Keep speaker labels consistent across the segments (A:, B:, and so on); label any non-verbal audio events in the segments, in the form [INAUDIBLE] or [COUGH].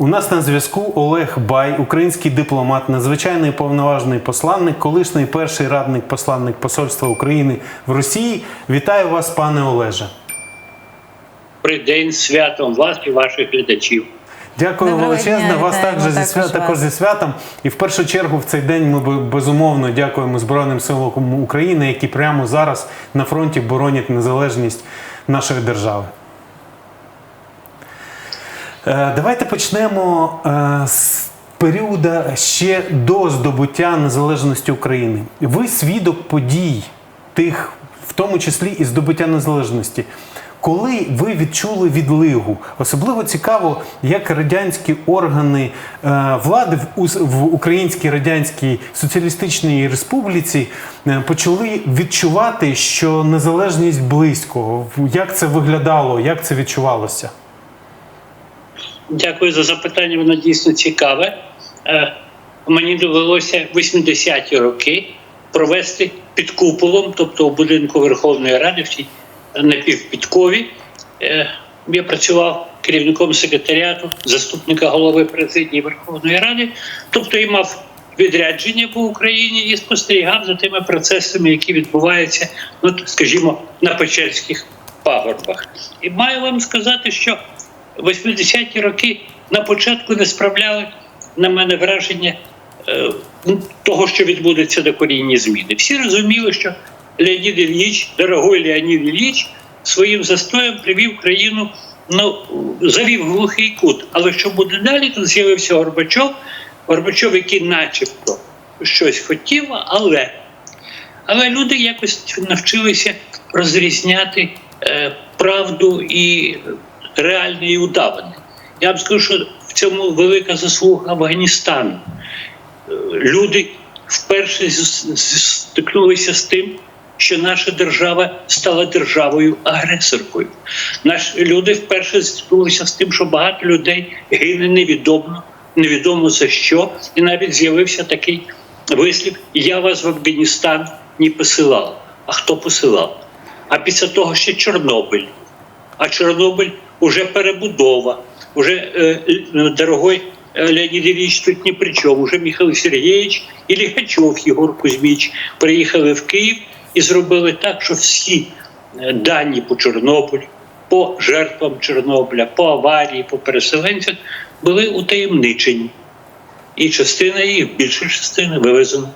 A: У нас на зв'язку Олег Бай, український дипломат, надзвичайний повноважний посланник, колишній перший радник посланник Посольства України в Росії. Вітаю вас, пане Олеже.
B: Добрий день святом вас і ваших глядачів.
A: Дякую
C: Доброго
A: величезне.
C: дня,
A: Вас також зі свят, також зі святом. І в першу чергу в цей день ми безумовно дякуємо Збройним силам України, які прямо зараз на фронті боронять незалежність нашої держави. Е, Давайте почнемо е, з періоду ще до здобуття незалежності України. Ви свідок подій тих, в тому числі і здобуття незалежності. Коли ви відчули відлигу, особливо цікаво, як радянські органи е, влади в, в Українській Радянській Соціалістичній Республіці почали відчувати, що незалежність близько. Як це виглядало, як це відчувалося?
B: Дякую за запитання, воно дійсно цікаве. Е, Мені довелося в 80-ті роки провести під куполом, тобто у будинку Верховної Ради, в тій напівпідкові. Е, Я працював керівником секретаріату, заступника голови президії Верховної Ради, тобто і мав відрядження по Україні і спостерігав за тими процесами, які відбуваються, ну, скажімо, на Печерських пагорбах. І маю вам сказати, що 80-ті роки на початку не справляли на мене враження е, того, що відбудеться докорінні зміни. Всі розуміли, що Леонід Ільїч, дорогой Леонід Ільїч, своїм застоєм привів країну, ну, завів глухий кут. Але що буде далі, тут з'явився Горбачов, Горбачов, який начебто щось хотів, але але люди якось навчилися розрізняти е, правду і реальне і удаване. Я б скажу, що в цьому велика заслуга Афганістану. Люди вперше стикнулися з тим, що наша держава стала державою агресоркою. Наші люди вперше стикнулися з тим, що багато людей гине невідомо, невідомо за що, і навіть з'явився такий вислів: Я вас в Афганістан не посилав. А хто посилав? А після того ще Чорнобиль. А Чорнобиль уже перебудова, уже е, дорогой е, Леонід Ильич тут ні при чому. Уже Михайло Сергійович і Ліхачов Єгор Кузьміч приїхали в Київ і зробили так, що всі дані по Чорнобилю, по жертвам Чорнобиля, по аварії, по переселенцях були утаємничені. І частина їх, більша частина, вивезена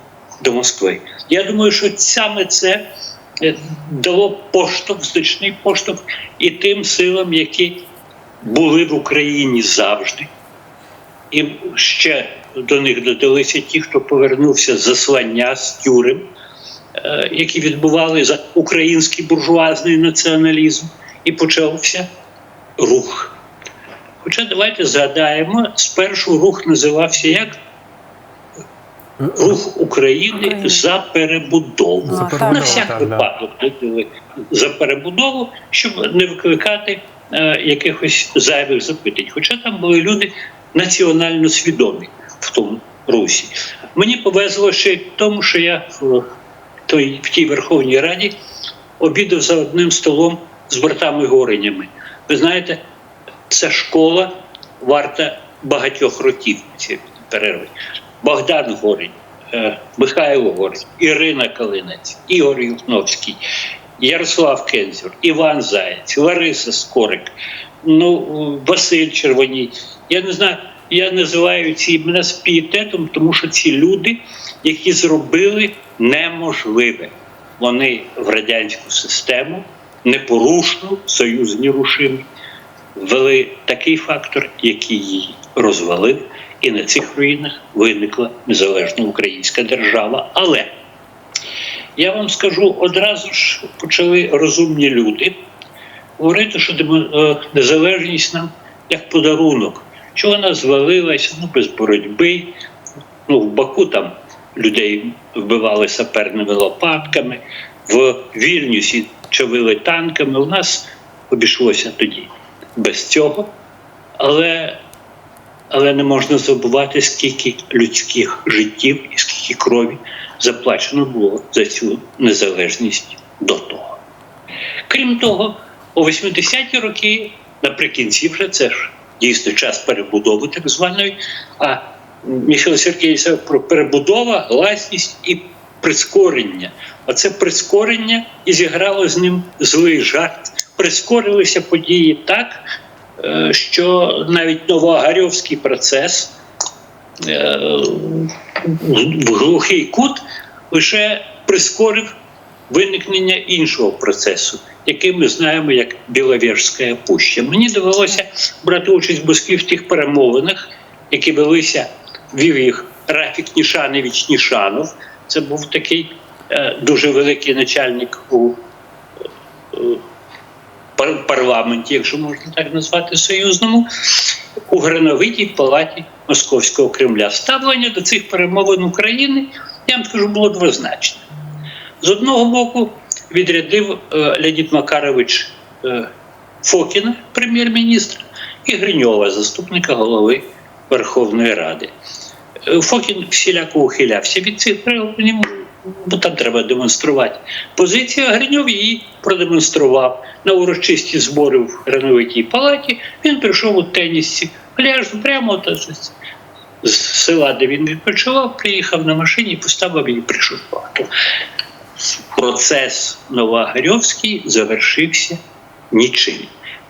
B: до Москви. Я думаю, що саме це дало поштовх, значний поштовх і тим силам, які були в Україні завжди. І ще до них додалися ті, хто повернувся з заслання з тюрем, е, які відбували за український буржуазний націоналізм, і почався рух. Хоча давайте згадаємо, спершу рух називався як Рух України
C: Україна.
B: за перебудову.
C: За
B: На всяк
A: так,
B: випадок додали за перебудову, щоб не викликати е, якихось зайвих запитань. Хоча там були люди національно свідомі в тому русі. Мені повезло ще й в тому, що я в, той, в тій Верховній Раді обідав за одним столом з братами Горенями. Ви знаєте, ця школа варта багатьох років ці перерви. Богдан Горень, е, Михайло Горень, Ірина Калинець, Ігор Юхновський, Ярослав Кензюр, Іван Заєць, Лариса Скорик, ну, Василь Червоній. Я не знаю, я називаю ці імена з пієтетом, тому що ці люди, які зробили неможливе. Вони в радянську систему непорушну, союз нерушимий, ввели такий фактор, який її розвалив, і на цих руїнах виникла незалежна українська держава. Але я вам скажу одразу ж почали розумні люди говорити, що е, незалежність нам як подарунок, що вона звалилася ну, без боротьби. Ну, в Баку там людей вбивали саперними лопатками, в Вільнюсі чавили танками. У нас обійшлося тоді без цього. Але, але не можна забувати, скільки людських життів і скільки крові заплачено було за цю незалежність до того. Крім того, у 80-ті роки, наприкінці вже це ж дійсно час перебудови так званої. А Михайло Сергійович про перебудова, гласність і прискорення. Оце прискорення і зіграло з ним злий жарт. Прискорилися події так, що навіть новоагарьовський процес е, в глухий кут лише прискорив виникнення іншого процесу, який ми знаємо як Біловежська пуща. Мені довелося брати участь в Москві тих перемовинах, які велися, вів їх Рафік Нішанович Нішанов. Це був такий е, дуже великий начальник у е, парламенті, якщо можна так назвати, союзному, у Грановитій палаті Московського Кремля. Ставлення до цих перемовин України, я вам скажу, було двозначне. З одного боку, відрядив е, Леонід Макарович е, Фокіна, прем'єр-міністра, і Гриньова, заступника голови Верховної Ради. Е, Фокін всіляко ухилявся від цих перемовин, бо там треба демонструвати. Позицію а Гриньов її продемонстрував на урочисті збори в Грановитій палаті. Він прийшов у тенісці, пляж прямо та з села, де він відпочивав, приїхав на машині, поставив її прийшов палату. Процес Новоагарьовський завершився нічим.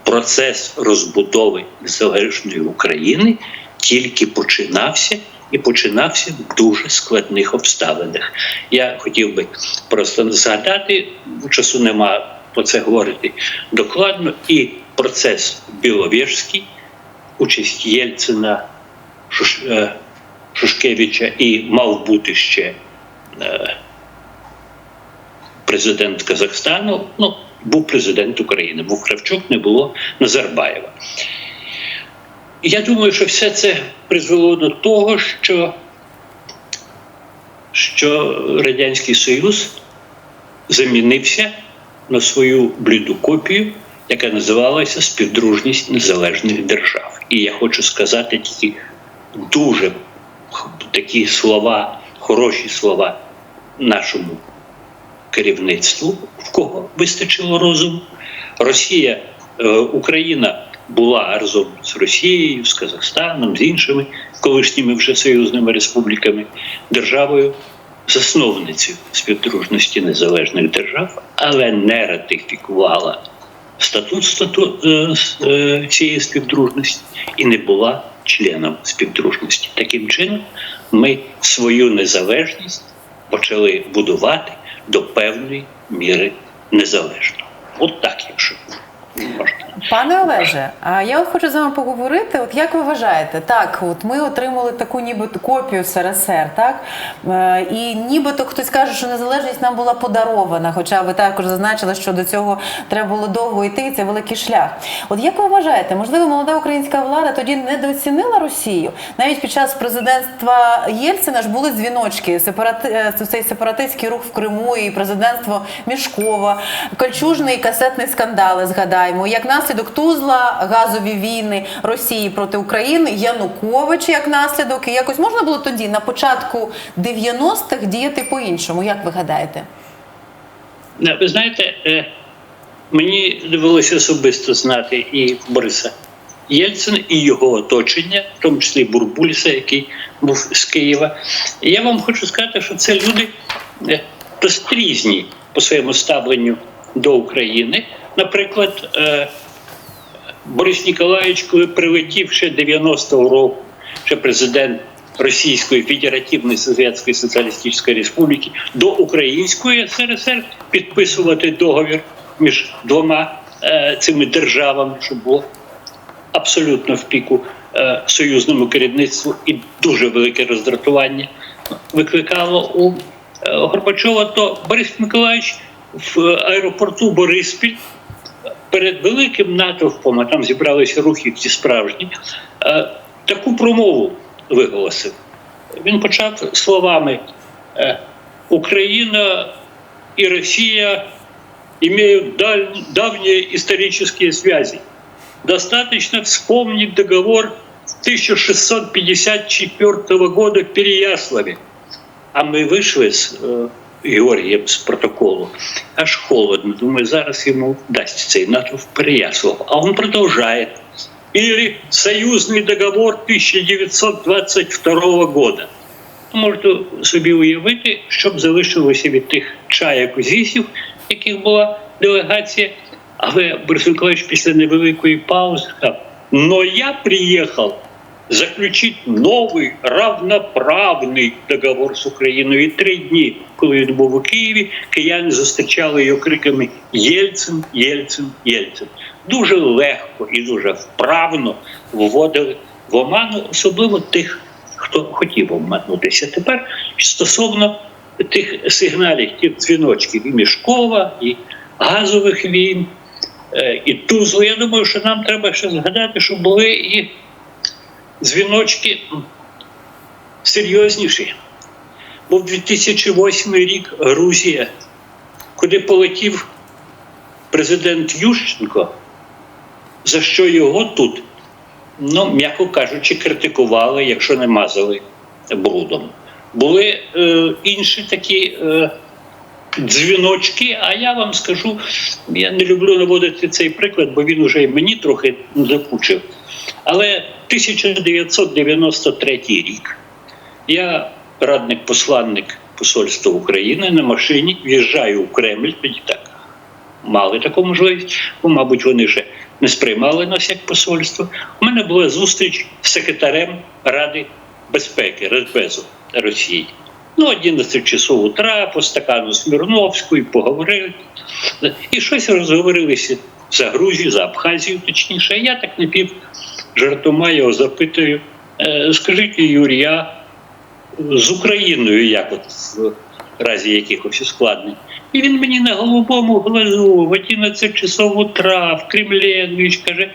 B: Процес розбудови незалежної України тільки починався і починався в дуже складних обставинах. Я хотів би просто згадати, часу нема про це говорити докладно, і процес Біловежський, участь Єльцина, Шуш, е, Шушкевича і мав бути ще е, президент Казахстану, ну, був президент України, був Кравчук, не було Назарбаєва. Я думаю, що все це призвело до того, що, що Радянський Союз замінився на свою бліду копію, яка називалася Співдружність незалежних держав. І я хочу сказати тільки дуже такі слова, хороші слова нашому керівництву, в кого вистачило розуму. Росія, е, Україна була разом з Росією, з Казахстаном, з іншими колишніми вже союзними республіками державою засновницею співдружності незалежних держав, але не ратифікувала статут, стату е, е, цієї співдружності і не була членом співдружності. Таким чином, ми свою незалежність почали будувати до певної міри незалежно. От так, якщо.
C: Пане Олеже, а я от хочу з вами поговорити. От як ви вважаєте, так, от ми отримали таку нібито копію СРСР, так Е, і нібито хтось каже, що незалежність нам була подарована. Хоча ви також зазначили, що до цього треба було довго йти, це великий шлях. От як ви вважаєте, можливо, молода українська влада тоді недооцінила Росію? Навіть під час президентства Єльцина ж були дзвіночки, сепарати... е, цей сепаратистський рух в Криму і президентство Мішкова, кольчужний касетний скандали. Згадаємо, як наслідок Тузла, газові війни Росії проти України, Янукович як наслідок. І якось можна було тоді на початку 90-х діяти по-іншому. Як ви гадаєте?
B: Е, Ви знаєте, е, мені довелося особисто знати і Бориса Єльцина, і його оточення, в тому числі Бурбульса, який був з Києва. Я вам хочу сказати, що це люди е, різні по своєму ставленню до України. Наприклад, е, Борис Ніколаєвич, коли прилетів ще 90-го року, ще президент Російської Федеративної Совєтської Соціалістичної Республіки до Української СРСР підписувати договір між двома е, цими державами, що було абсолютно в піку е, союзному керівництву і дуже велике роздратування викликало у Горбачова, то Борис Миколаївич в аеропорту Бориспіль перед великим натовпом, а там зібралися рухи ці справжні, е, таку промову виголосив. Він почав словами е, Україна і Росія имеют даль- давние исторические связи. Достаточно вспомнить договор 1654 года в Переяславе. А ми вийшли з е, Георгієм з протоколу. Аж холодно. Думаю, зараз йому дасть цей натовп Переяслав. А він продовжує. или союзный договор 1922 года. Можете собі уявити, що б залишилося від тих чаяк узісів, яких була делегація. Але Борис Миколаївич після невеликої паузи сказав: но я приїхав заключить новий равноправний договор з Україною. І три дні, коли він був у Києві, кияни зустрічали його криками Єльцин, Єльцин, Єльцин. Дуже легко і дуже вправно вводили в оману, особливо тих, хто хотів обманутися. Тепер стосовно тих сигналів, тих дзвіночків і Мішкова, і газових війн, е, і Тузло. Я думаю, що нам треба ще згадати, що були і дзвіночки серйозніші. Був 2008 рік Грузія, куди полетів президент Ющенко, за що його тут, ну, м'яко кажучи, критикували, якщо не мазали брудом. Були е, інші такі е, дзвіночки, а я вам скажу, я не люблю наводити цей приклад, бо він уже і мені трохи запучив. Але 1993 рік я радник-посланник Посольства України на машині в'їжджаю в Кремль, тоді так мали таку можливість, бо, мабуть, вони вже не сприймали нас як посольство. У мене була зустріч з секретарем Ради безпеки Радбезу Росії. Ну, 11 часов утра по стакану Смірновської поговорили. І щось розговорилися за Грузію, за Абхазію, точніше. Я так напів жартома його запитую. «Е, Скажіть, Юрій, а з Україною як от в разі якихось ускладнень? І він мені на голубому глазу в 11 часов утра в Кремлі каже: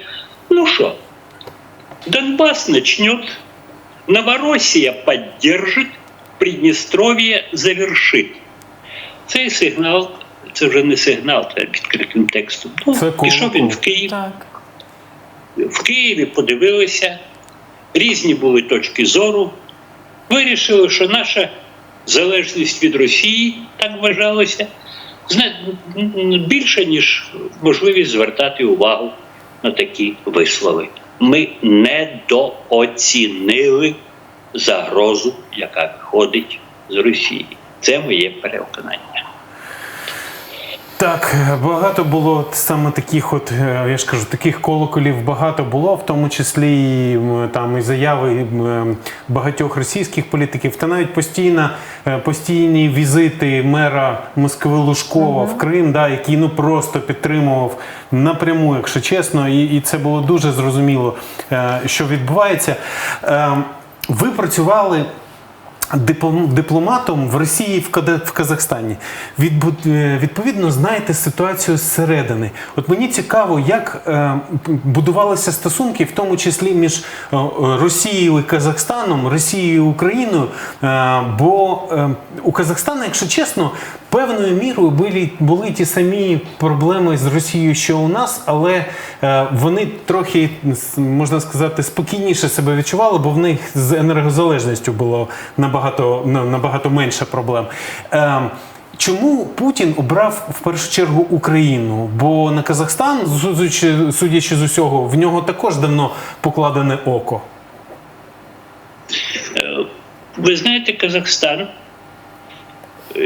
B: ну що, Донбас начнет, Новороссия поддержит, Придністров'я завершить. Цей сигнал, це вже не сигнал, це відкритим текстом. Ну, пішов він в Київ
C: Так.
B: В Києві подивилися, різні були точки зору, вирішили, що наша залежність від Росії, так вважалося, більше, ніж можливість звертати увагу на такі вислови. Ми недооцінили загрозу, яка виходить з Росії. Це моє переконання.
A: Так, багато було саме таких, от е, я ж кажу, таких колоколів багато було, в тому числі і, там і заяви багатьох російських політиків, та навіть постійна, е, постійні візити мера Москви Лужкова в Крим, да, який ну просто підтримував напряму, якщо чесно, і, і це було дуже зрозуміло, е, що відбувається. Е, Ви працювали дипломатом в Росії в Казахстані. Е, Відповідно, знаєте ситуацію зсередини. От мені цікаво, як е, будувалися стосунки, в тому числі між е, Росією і Казахстаном, Росією і Україною. Бо у Казахстана, якщо чесно, певною мірою були, були ті самі проблеми з Росією, що у нас, але е, вони трохи можна сказати спокійніше себе відчували, бо в них з енергозалежністю було набагато набагато менше проблем. Е, Чому Путін обрав в першу чергу Україну? Бо на Казахстан, судячи, з усього, в нього також давно покладене око.
B: Е, Ви знаєте, Казахстан,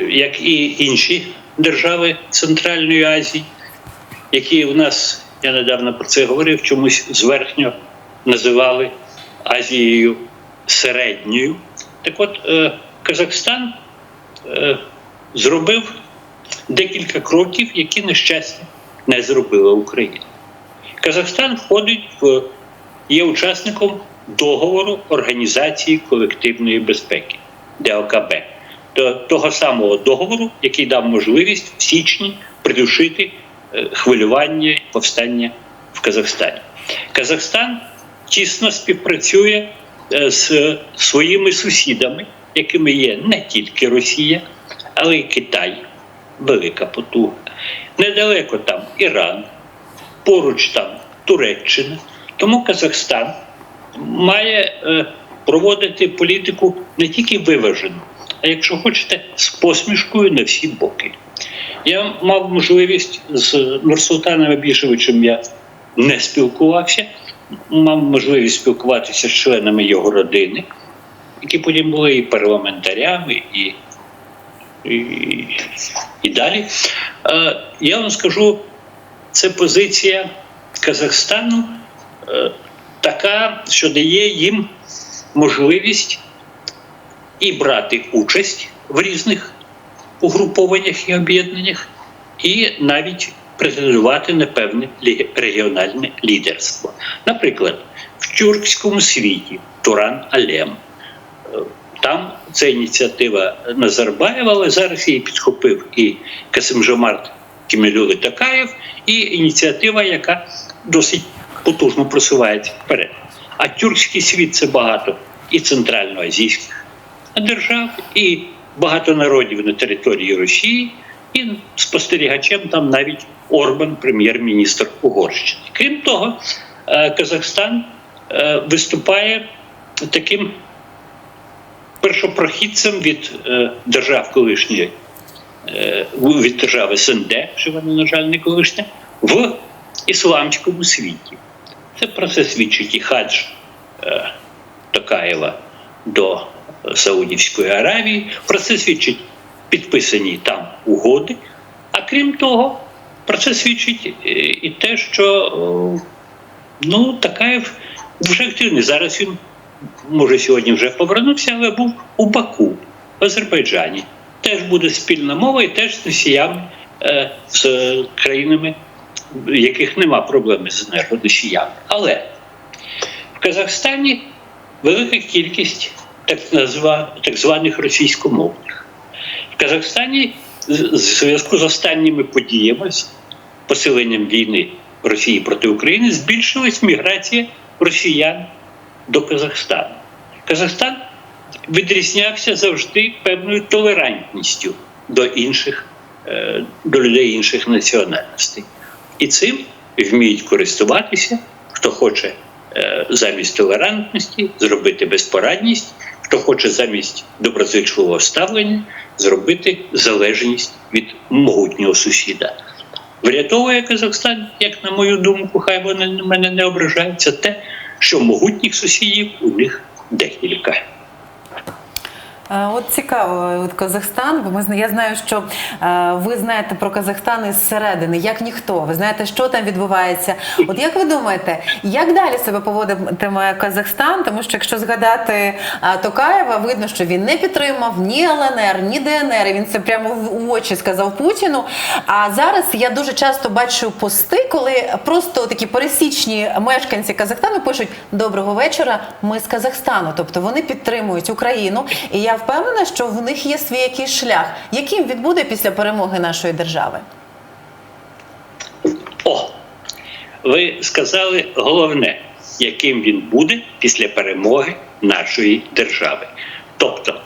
B: як і інші держави Центральної Азії, які у нас, я недавно про це говорив, чомусь зверхньо називали Азією середньою. Так от, е, Казахстан е, зробив декілька кроків, які, на щастя, не зробила Україна. Казахстан входить в є учасником договору Організації колективної безпеки ДОКБ, до того самого договору, який дав можливість в січні придушити е, хвилювання і повстання в Казахстані. Казахстан тісно співпрацює е, з своїми сусідами, якими є не тільки Росія, але й Китай, велика потуга. Недалеко там Іран, поруч там Туреччина. Тому Казахстан має е, проводити політику не тільки виважену, а якщо хочете, з посмішкою на всі боки. Я мав можливість з Нурсултаном Абішевичем я не спілкувався, мав можливість спілкуватися з членами його родини, які потім були і парламентарями, і, і, і далі. Е, Я вам скажу, це позиція Казахстану е, така, що дає їм можливість і брати участь в різних угрупованнях і об'єднаннях, і навіть претендувати на певне регіональне лідерство. Наприклад, в тюркському світі Туран Алем. е, Там це ініціатива Назарбаєва, але зараз її підхопив і Касимжомарт Кемелюли Такаєв, і ініціатива, яка досить потужно просувається вперед. А тюркський світ це багато і центральноазійських держав, і багато народів на території Росії, і спостерігачем там навіть Орбан, прем'єр-міністр Угорщини. Крім того, е, Казахстан е, виступає таким першопрохідцем від е, держав колишньої від держави СНД, що вони, на жаль, не колишня, в ісламському світі. Це про це свідчить і хадж Токаєва до Саудівської Аравії. Про це свідчить підписані там угоди. А крім того, про це свідчить е, і те, що о, ну, Такаєв дуже активний. Зараз він, може, сьогодні вже повернувся, але був у Баку, в Азербайджані. Теж буде спільна мова і теж з носіями, е, з країнами, в яких нема проблеми з енергоносіями. Але в Казахстані велика кількість так, званих російськомовних. В Казахстані з зв'язку з останніми подіями, посиленням війни Росії проти України, збільшилась міграція росіян до Казахстану. Казахстан відрізнявся завжди певною толерантністю до інших, е, до людей інших національностей. І цим вміють користуватися, хто хоче е, замість толерантності зробити безпорадність, хто хоче замість доброзичливого ставлення зробити залежність від могутнього сусіда. Врятовує Казахстан, як на мою думку, хай вони на мене не ображаються, те, що могутніх сусідів у них декілька.
C: Е, От цікаво, от Казахстан, бо ми я знаю, що е, ви знаєте про Казахстан із середини, як ніхто. Ви знаєте, що там відбувається. От як ви думаєте, як далі себе поводитиме Казахстан? Тому що якщо згадати е, Токаєва, видно, що він не підтримав ні ЛНР, ні ДНР. Він це прямо в очі сказав Путіну. А зараз я дуже часто бачу пости, коли просто такі пересічні мешканці Казахстану пишуть Доброго вечора. Ми з Казахстану. Тобто вони підтримують Україну. І я впевнена, що в них є свій якийсь шлях, яким він буде після перемоги нашої держави.
B: О, ви сказали головне, яким він буде після перемоги нашої держави. Тобто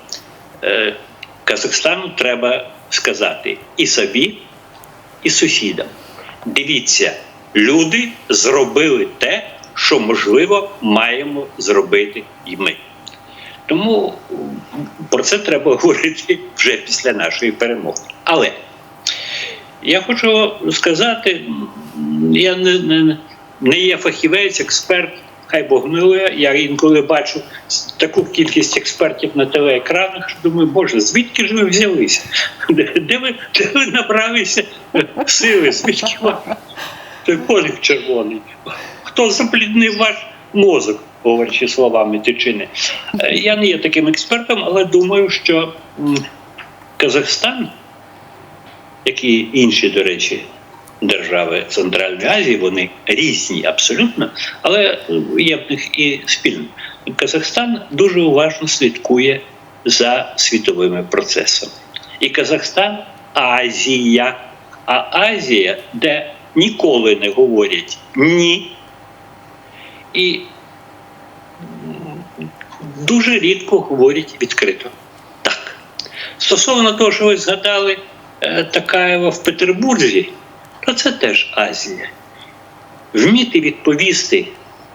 B: е, Казахстану треба сказати і собі, і сусідам. Дивіться, люди зробили те, що можливо маємо зробити і ми. Тому про це треба [LAUGHS] говорити вже після нашої перемоги. Але я хочу сказати, я не, не, не є фахівець, експерт, хай Бог милує. Я інколи бачу таку кількість експертів на телеекранах, що думаю, Боже, звідки ж ви взялися? Де, ви, де ви набралися сили? Звідки вам той подих червоний? Хто запліднив ваш мозок, говорячи словами Тичини? Е, Я не є таким експертом, але думаю, що Казахстан як і інші, до речі, держави Центральної Азії, вони різні абсолютно, але є в них і спільно. Казахстан дуже уважно слідкує за світовими процесами. І Казахстан Азія, а Азія, де ніколи не говорять ні. І дуже рідко говорять відкрито так. Стосовно того, що ви згадали е, Такаєва в Петербурзі, то це теж Азія. Вміти відповісти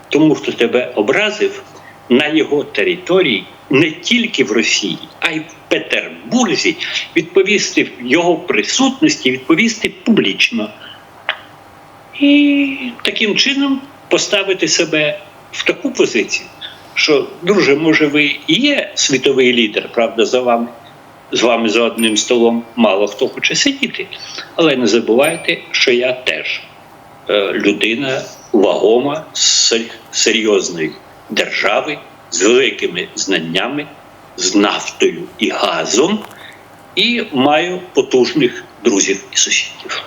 B: тому, хто тебе образив, на його території, не тільки в Росії, а й в Петербурзі, відповісти в його присутності, відповісти публічно. І таким чином поставити себе в таку позицію, що, друже, може, ви і є світовий лідер, правда, за вами, з вами за одним столом мало хто хоче сидіти. Але не забувайте, що я теж е, людина вагома серйозної держави з великими знаннями, з нафтою і газом, і маю потужних друзів і сусідів.